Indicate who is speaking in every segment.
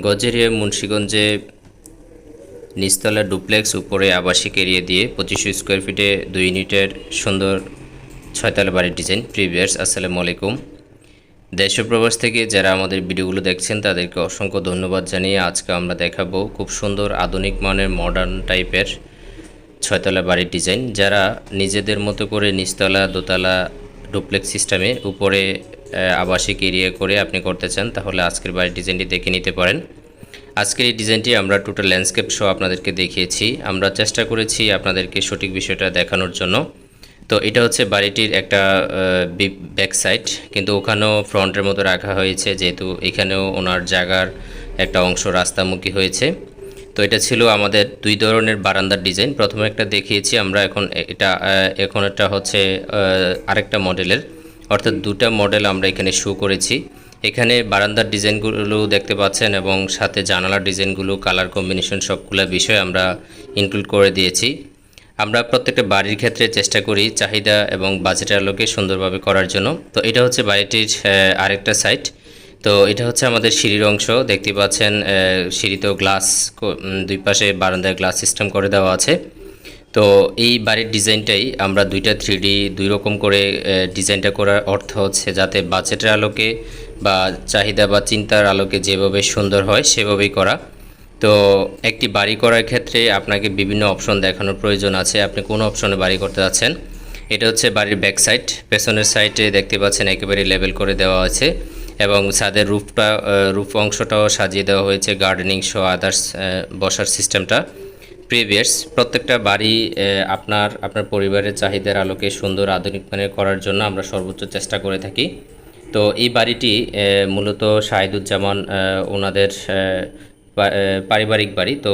Speaker 1: গজেরিয়া, মুন্সীগঞ্জে নিচতলা ডুপ্লেক্স, উপরে আবাসিক এরিয়া দিয়ে পঁচিশশো স্কোয়ার ফিটে দুই ইউনিটের সুন্দর ছয়তলা বাড়ির ডিজাইন। প্রিভিয়ার্স আসসালামু আলাইকুম। দেশ প্রবাস থেকে যারা আমাদের ভিডিওগুলো দেখছেন, তাদেরকে অসংখ্য ধন্যবাদ জানিয়ে আজকে আমরা দেখাবো খুব সুন্দর আধুনিক মানের মডার্ন টাইপের ছয়তলা বাড়ির ডিজাইন। যারা নিজেদের মতো করে নিচতলা, দোতলা ডুপ্লেক্স সিস্টেমে উপরে আবাসিক এরিয়া করে আপনি করতে চান, তাহলে আজকের বাড়ির ডিজাইনটি দেখে নিতে পারেন। আজকের এই ডিজাইনটি আমরা টোটাল ল্যান্ডস্কেপ শো আপনাদেরকে দেখিয়েছি। আমরা চেষ্টা করেছি আপনাদেরকে সঠিক বিষয়টা দেখানোর জন্য। তো এটা হচ্ছে বাড়িটির একটা ব্যাক সাইড কিন্তু ওখানেও ফ্রন্টের মতো রাখা হয়েছে, যেহেতু এখানেও ওনার জায়গার একটা অংশ রাস্তামুখী হয়েছে। তো এটা ছিল আমাদের দুই ধরনের বারান্দার ডিজাইন। প্রথমে একটা দেখিয়েছি আমরা, এখন এটা এখন এটা হচ্ছে আরেকটা মডেলের। অর্থাৎ দুটা মডেল আমরা এখানে শো করেছি। এখানে বারান্দার ডিজাইনগুলো দেখতে পাচ্ছেন এবং সাথে জানালার ডিজাইনগুলো কালার কম্বিনেশন সবগুলো বিষয় আমরা ইনক্লুড করে দিয়েছি। আমরা প্রত্যেকটা বাড়ির ক্ষেত্রে চেষ্টা করি চাহিদা এবং বাজেটের আলোকে সুন্দরভাবে করার জন্য। তো এটা হচ্ছে বাড়িটির আরেকটা সাইট তো এটা হচ্ছে আমাদের সিঁড়ির অংশ। দেখতে পাচ্ছেন সিঁড়িতেও গ্লাস দুই পাশে বারান্দায় গ্লাস সিস্টেম করে দেওয়া আছে। তো এই বাড়ির ডিজাইনটাই আমরা দুইটা থ্রি দুই রকম করে ডিজাইনটা করার অর্থ হচ্ছে যাতে বাজেটের আলোকে বা চাহিদা বা চিন্তার আলোকে যেভাবে সুন্দর হয় সেভাবেই করা। তো একটি বাড়ি করার ক্ষেত্রে আপনাকে বিভিন্ন অপশন দেখানোর প্রয়োজন আছে। আপনি কোন অপশনে বাড়ি করতে যাচ্ছেন? এটা হচ্ছে বাড়ির ব্যাক সাইড পেছনের সাইডে দেখতে পাচ্ছেন একেবারে লেভেল করে দেওয়া আছে এবং ছাদের রুফটা রুফ অংশটাও সাজিয়ে দেওয়া হয়েছে গার্ডেনিং শো আদার্স বসার সিস্টেমটা প্রিভিয়াস প্রত্যেকটা বাড়ি আপনার আপনার পরিবারের চাহিদার আলোকে সুন্দর আধুনিক মানের করার জন্য আমরা সর্বোচ্চ চেষ্টা করে থাকি। তো এই বাড়িটি মূলত শাহিদুজ্জামান ওনাদের পারিবারিক বাড়ি। তো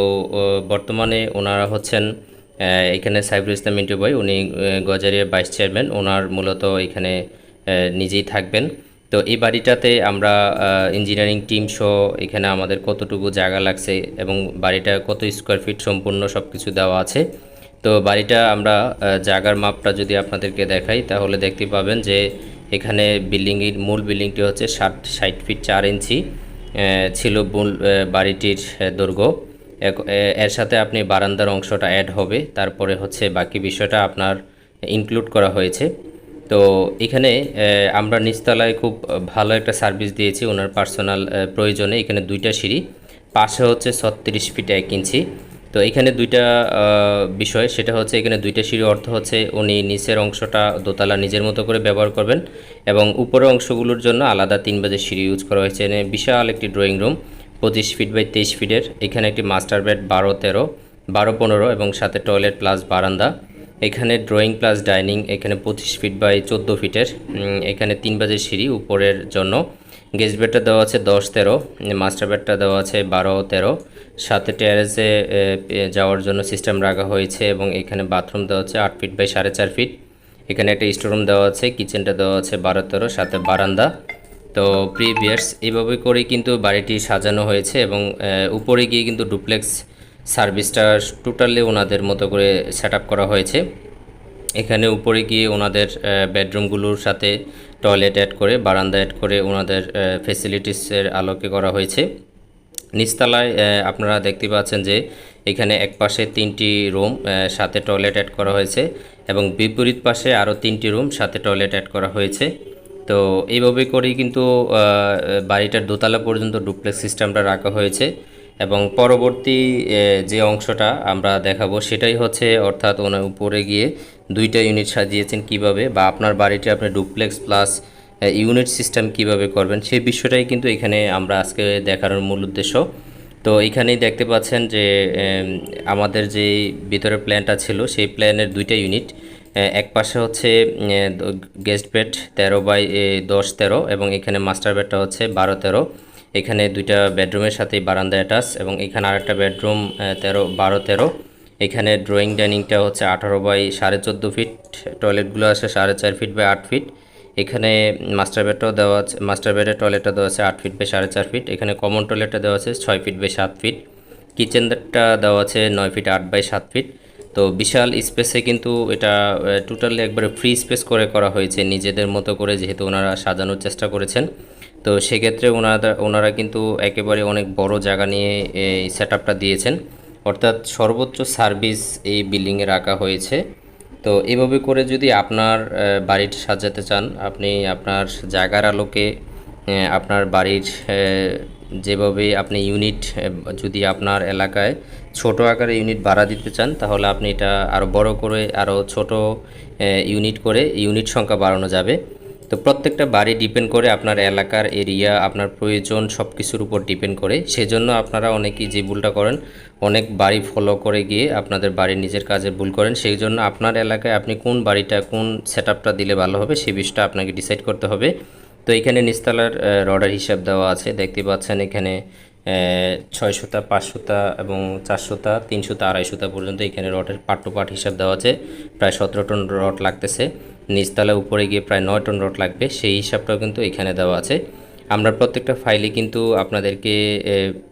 Speaker 1: বর্তমানে ওনারা হচ্ছেন এখানে সাইফুল ইসলাম মিন্টু ভাই, উনি গজারিয়ার ভাইস চেয়ারম্যান। ওনার মূলত এখানে নিজেই থাকবেন। তো এই বাড়িটাতে আমরা ইঞ্জিনিয়ারিং টিম সহ এখানে আমাদের কতটুকু জায়গা লাগছে এবং বাড়িটা কত স্কোয়ার ফিট সম্পূর্ণ সব কিছু দেওয়া আছে। তো বাড়িটা আমরা জায়গার মাপটা যদি আপনাদেরকে দেখাই, তাহলে দেখতে পাবেন যে এখানে বিল্ডিংয়ের মূল বিল্ডিংটি হচ্ছে ষাট ষাট ফিট চার ইঞ্চি ছিল মূল বাড়িটির দৈর্ঘ্য। এর সাথে আপনি বারান্দার অংশটা অ্যাড হবে, তারপরে হচ্ছে বাকি বিষয়টা আপনার ইনক্লুড করা হয়েছে। তো এখানে আমরা নিচতলায় খুব ভালো একটা সার্ভিস দিয়েছি ওনার পার্সোনাল প্রয়োজনে। এখানে দুইটা সিঁড়ি, পাশে হচ্ছে ছত্রিশ ফিট এক ইঞ্চি। তো এখানে দুইটা বিষয়, সেটা হচ্ছে এখানে দুইটা সিঁড়ি অর্থ হচ্ছে উনি নিচের অংশটা দোতলা নিজের মতো করে ব্যবহার করবেন এবং উপরের অংশগুলোর জন্য আলাদা তিন বাজে সিঁড়ি ইউজ করা হয়েছে। এখানে বিশাল একটি ড্রয়িং রুম পঁচিশ ফিট বাই তেইশ ফিটের। এখানে একটি মাস্টার বেড বারো তেরো, বারো পনেরো এবং সাথে টয়লেট প্লাস বারান্দা। এখানে ড্রয়িং প্লাস ডাইনিং এখানে পঁচিশ ফিট বাই চোদ্দ ফিটের এখানে তিন বাজে সিঁড়ি উপরের জন্য। গেস্ট বেডটা দেওয়া আছে দশ তেরো মাস্টার বেডটা দেওয়া আছে বারো তেরো। সাথে টেরেসে যাওয়ার জন্য সিস্টেম রাখা হয়েছে এবং এখানে বাথরুম দেওয়া আছে আট ফিট বাই সাড়ে চার ফিট এখানে একটা স্টোরুম দেওয়া আছে কিচেনটা দেওয়া আছে বারো তেরো, সাথে বারান্দা। তো প্রিভিয়ার্স এইভাবে করেই কিন্তু বাড়িটি সাজানো হয়েছে এবং উপরে গিয়ে কিন্তু ডুপ্লেক্স সার্ভিসটা টোটালি ওনাদের মতো করে সেট করা হয়েছে। এখানে উপরে গিয়ে ওনাদের বেডরুমগুলোর সাথে টয়লেট অ্যাড করে বারান্দা অ্যাড করে ওনাদের ফেসিলিটিসের আলোকে করা হয়েছে। নিচতলায় আহ, আপনারা দেখতে পাচ্ছেন যে এখানে এক পাশে তিনটি রুম সাথে টয়লেট অ্যাড করা হয়েছে এবং বিপরীত পাশে আরও তিনটি রুম সাথে টয়লেট অ্যাড করা হয়েছে। তো এইভাবে করেই কিন্তু বাড়িটার দোতলা পর্যন্ত ডুপ্লেক্স সিস্টেমটা রাখা হয়েছে। এবং পরবর্তী যে অংশটা আমরা দেখাবো সেটাই হচ্ছে অর্থাৎ ওনার উপরে গিয়ে দুইটা ইউনিট সাজিয়েছেন কীভাবে বা আপনার বাড়িতে আপনি ডুপ্লেক্স প্লাস ইউনিট সিস্টেম কীভাবে করবেন সেই বিষয়টাই কিন্তু এখানে আমরা আজকে দেখানোর মূল উদ্দেশ্য। তো এখানেই দেখতে পাচ্ছেন যে আমাদের যে ভিতরের প্ল্যানটা ছিল সেই প্ল্যানের দুইটা ইউনিট এক পাশে হচ্ছে গেস্ট বেড তেরো বাই দশ তেরো এবং এখানে মাস্টার বেডটা হচ্ছে বারো তেরো। এখানে দুইটা বেডরুমের সাথে বারান্দা অ্যাটাচ এবং এখানে আরেকটা বেডরুম তেরো, বারো, তেরো। এখানে ড্রয়িং ডাইনিংটা হচ্ছে আঠারো বাই সাড়ে চোদ্দ ফিট, টয়লেটগুলো আছে সাড়ে চার ফিট বাই আট ফিট। এখানে মাস্টার বেডটাও দেওয়া আছে, মাস্টার বেডের টয়লেটটা দেওয়া আছে আট ফিট বাই সাড়ে চার ফিট। এখানে কমন টয়লেটটা দেওয়া আছে ছয় ফিট বাই সাত ফিট। কিচেনটা দেওয়া আছে নয় ফিট আট বাই সাত ফিট। তো বিশাল স্পেসে কিন্তু এটা টোটালি একবারে ফ্রি স্পেস করে করা হয়েছে নিজেদের মতো করে, যেহেতু ওনারা সাজানোর চেষ্টা করেছেন। তো সেক্ষেত্রে ওনারা ওনারা কিন্তু একেবারে অনেক বড় জায়গা নিয়ে এই সেট দিয়েছেন। অর্থাৎ সর্বোচ্চ সার্ভিস এই বিল্ডিংয়ে রাখা হয়েছে। তো এভাবে করে যদি আপনার বাড়িটি সাজাতে চান, আপনি আপনার জায়গার আলোকে আপনার বাড়ির যেভাবে আপনি ইউনিট যদি আপনার এলাকায় ছোট আকারে ইউনিট ভাড়া দিতে চান, তাহলে আপনি এটা আরও বড় করে আরও ছোট ইউনিট করে ইউনিট সংখ্যা বাড়ানো যাবে। তো প্রত্যেকটা বাড়ি ডিপেন্ড করে আপনার এলাকার এরিয়া, আপনার প্রয়োজন সব কিছুর উপর ডিপেন্ড করে। সেজন্য আপনারা অনেকেই যে ভুলটা করেন, অনেক বাড়ি ফলো করে গিয়ে আপনাদের বাড়ির নিজের কাজে ভুল করেন। সেই জন্য আপনার এলাকায় আপনি কোন বাড়িটা, কোন সেট দিলে ভালো হবে সেই বিষয়টা আপনাকে ডিসাইড করতে হবে। তো এখানে নিস্তালার রডার হিসাব দেওয়া আছে। দেখতে পাচ্ছেন এখানে ছয়শোতা পাঁচশোতা এবং চারশোতা তিনশোতা আড়াইশোতা পর্যন্ত এখানে রডের পার্ট টু পার্ট হিসাব দেওয়া আছে। প্রায় সতেরো টন রড লাগতেছে। নিচতলা উপরে গিয়ে প্রায় নয় টন রড লাগবে, সেই হিসাবটাও কিন্তু এখানে দেওয়া আছে। আমরা প্রত্যেকটা ফাইলে কিন্তু আপনাদেরকে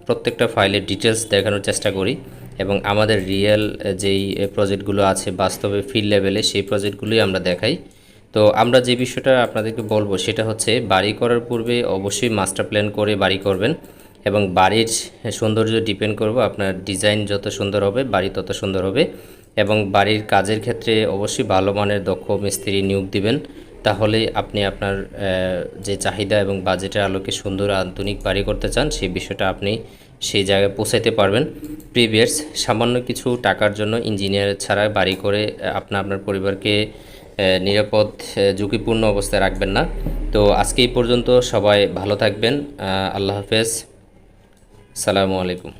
Speaker 1: প্রত্যেকটা ফাইলের ডিটেলস দেখানোর চেষ্টা করি এবং আমাদের রিয়েল যেই প্রজেক্টগুলো আছে বাস্তবে ফিল্ড লেভেলে সেই প্রজেক্টগুলোই আমরা দেখাই। তো আমরা যে বিষয়টা আপনাদেরকে বলব সেটা হচ্ছে বাড়ি করার পূর্বে অবশ্যই মাস্টার প্ল্যান করে বাড়ি করবেন এবং বাড়ির সৌন্দর্য ডিপেন্ড করব, আপনার ডিজাইন যত সুন্দর হবে, বাড়ি তত সুন্দর হবে। এবং বাড়ির কাজের ক্ষেত্রে অবশ্যই ভালো মানের দক্ষ মিস্ত্রি নিয়োগ দিবেন। তাহলে আপনি আপনার যে চাহিদা এবং বাজেটের আলোকে সুন্দর আধুনিক বাড়ি করতে চান, সেই বিষয়টা আপনি সেই জায়গায় পৌঁছাইতে পারবেন। প্রিভিয়াস, সামান্য কিছু টাকার জন্য ইঞ্জিনিয়ার ছাড়া বাড়ি করে আপনি, আপনার পরিবারকে নিরাপদ ঝুঁকিপূর্ণ অবস্থায় রাখবেন না। তো আজকে এই পর্যন্ত সবাই ভালো থাকবেন। আল্লাহ হাফেজ। সালামু আলাইকুম।